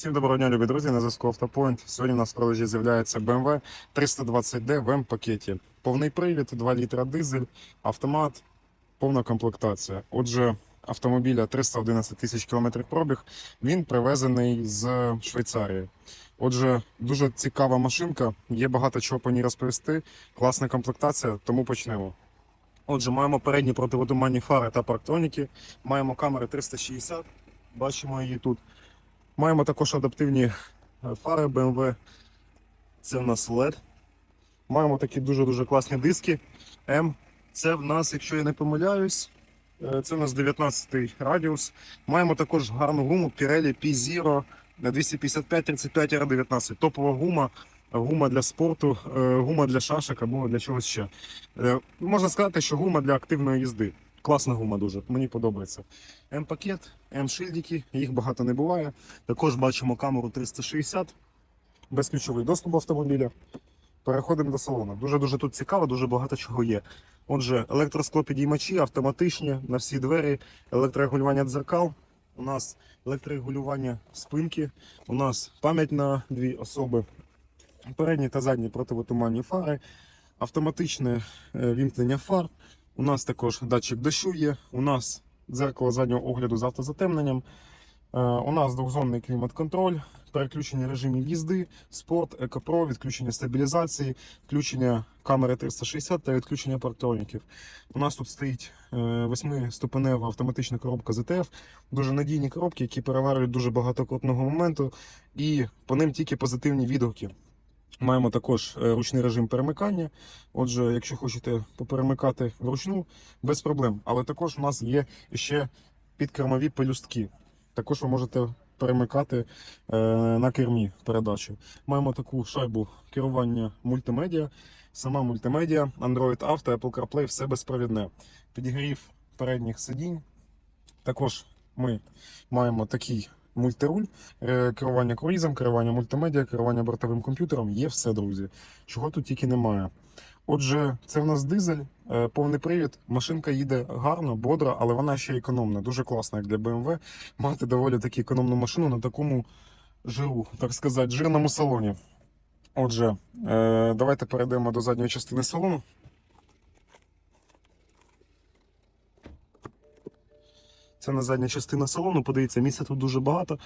Всім доброго дня, любі друзі, на зв'язку Автопоінт. Сьогодні у нас в продажі з'являється BMW 320D в М-пакеті. Повний привід, 2 літра дизель, автомат, повна комплектація. Отже, автомобіля 311 тисяч кілометрів пробіг. Він привезений з Швейцарії. Отже, дуже цікава машинка, є багато чого по ній розповісти. Класна комплектація, тому почнемо. Отже, маємо передні противотуманні фари та парктроніки, маємо камери 360, бачимо її тут. Маємо також адаптивні е, фари BMW. Це в нас LED. Маємо такі дуже-дуже класні диски M. Це в нас, якщо я не помиляюсь, е, це в нас 19 радіус. Маємо також гарну гуму Pirelli P0 на 255-35 R19. Топова гума, гума для спорту, е, гума для шашок або для чогось ще. Можна сказати, що гума для активної їзди. Класна гума дуже, мені подобається. М-пакет, М-шильдики, їх багато не буває. Також бачимо камеру 360, безключовий доступ автомобіля. Переходимо до салону. Дуже-дуже тут цікаво, дуже багато чого є. Отже, електросклопідіймачі, автоматичні на всі двері, електрорегулювання дзеркал. У нас електрорегулювання спинки, у нас пам'ять на дві особи, передні та задні противотуманні фари, автоматичне е, вімкнення фар. У нас також датчик дощу є. У нас дзеркало заднього огляду з автозатемненням. Е, У нас двохзонний клімат-контроль, переключення режимів їзди, спорт, екопро, відключення стабілізації, включення камери 360 та відключення парктроніків. У нас тут стоїть е, восьмиступенева автоматична коробка ZTF, дуже надійні коробки, які переварюють дуже багато крутного моменту, і по ним тільки позитивні відгуки. Маємо також е, ручний режим перемикання. Отже, якщо хочете поперемикати вручну, без проблем. Але також у нас є ще підкермові пелюстки. Також ви можете перемикати е, на кермі передачу. Маємо таку шайбу керування мультимедіа. Сама мультимедіа, Android Auto, Apple CarPlay, все безпровідне. Підігрів передніх сидінь. Також ми маємо такий мультируль, е, керування круїзом, керування мультимедіа, керування бортовим комп'ютером. Є все, друзі. Чого тут тільки немає. Отже, це в нас дизель, е, повний привід. Машинка їде гарно, бодро, але вона ще економна. Дуже класна, як для BMW. Мати доволі таки економну машину на такому жиру, так сказати, жирному салоні. Отже, е, давайте перейдемо до задньої частини салону. На задня частина салону. Подивіться, місця тут дуже багато.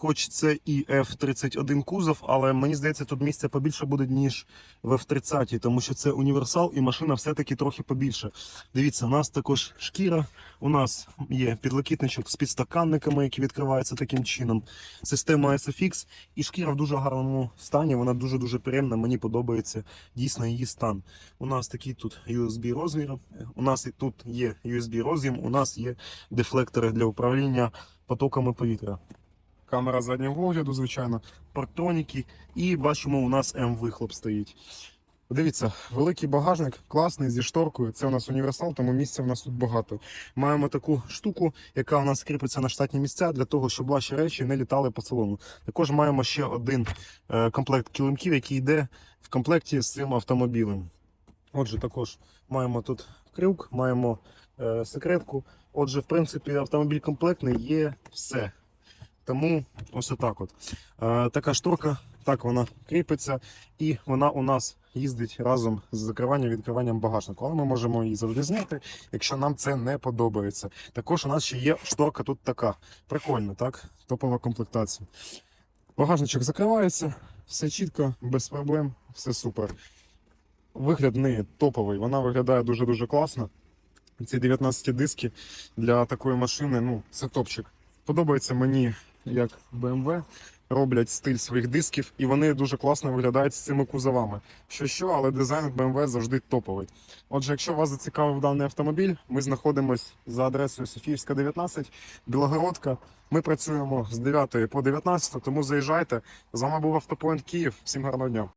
Хоч це і F31 кузов, але мені здається, тут місця побільше буде, ніж в F30, тому що це універсал і машина все-таки трохи побільше. Дивіться, у нас також шкіра, у нас є підлокітничок з підстаканниками, які відкриваються таким чином. Система SFX і шкіра в дуже гарному стані. Вона дуже-дуже приємна. Мені подобається дійсно її стан. У нас такий тут USB розмір. У нас і тут є USB роз'єм, у нас є дефлектори для управління потоками повітря. Камера заднього огляду, звичайно, парктроніки, і бачимо, у нас М-вихлоп стоїть. Дивіться, великий багажник, класний зі шторкою. Це у нас універсал, тому місця в нас тут багато. Маємо таку штуку, яка у нас кріпиться на штатні місця для того, щоб ваші речі не літали по салону. Також маємо ще один е, комплект килимків, який йде в комплекті з цим автомобілем. Отже, також маємо тут крюк, маємо е, секретку. Отже, в принципі, автомобіль комплектний, є все. Тому ось отак от. Е, така шторка, так вона кріпиться, і вона у нас їздить разом з закриванням відкриванням багажнику. Але ми можемо її завжди зняти, якщо нам це не подобається. Також у нас ще є шторка тут така. Прикольно, так? Топова комплектація. Багажничок закривається, все чітко, без проблем, все супер. Вигляд в неї топовий, вона виглядає дуже-дуже класно. Ці 19 диски для такої машини, ну, це топчик. Подобається мені, як BMW роблять стиль своїх дисків, і вони дуже класно виглядають з цими кузовами. Що що, але дизайн BMW завжди топовий. Отже, якщо вас зацікавив даний автомобіль, ми знаходимося за адресою Софіївська, 19, Білогородка. Ми працюємо з 9 по 19, тому заїжджайте. З вами був Автопоінт Київ. Всім гарного дня.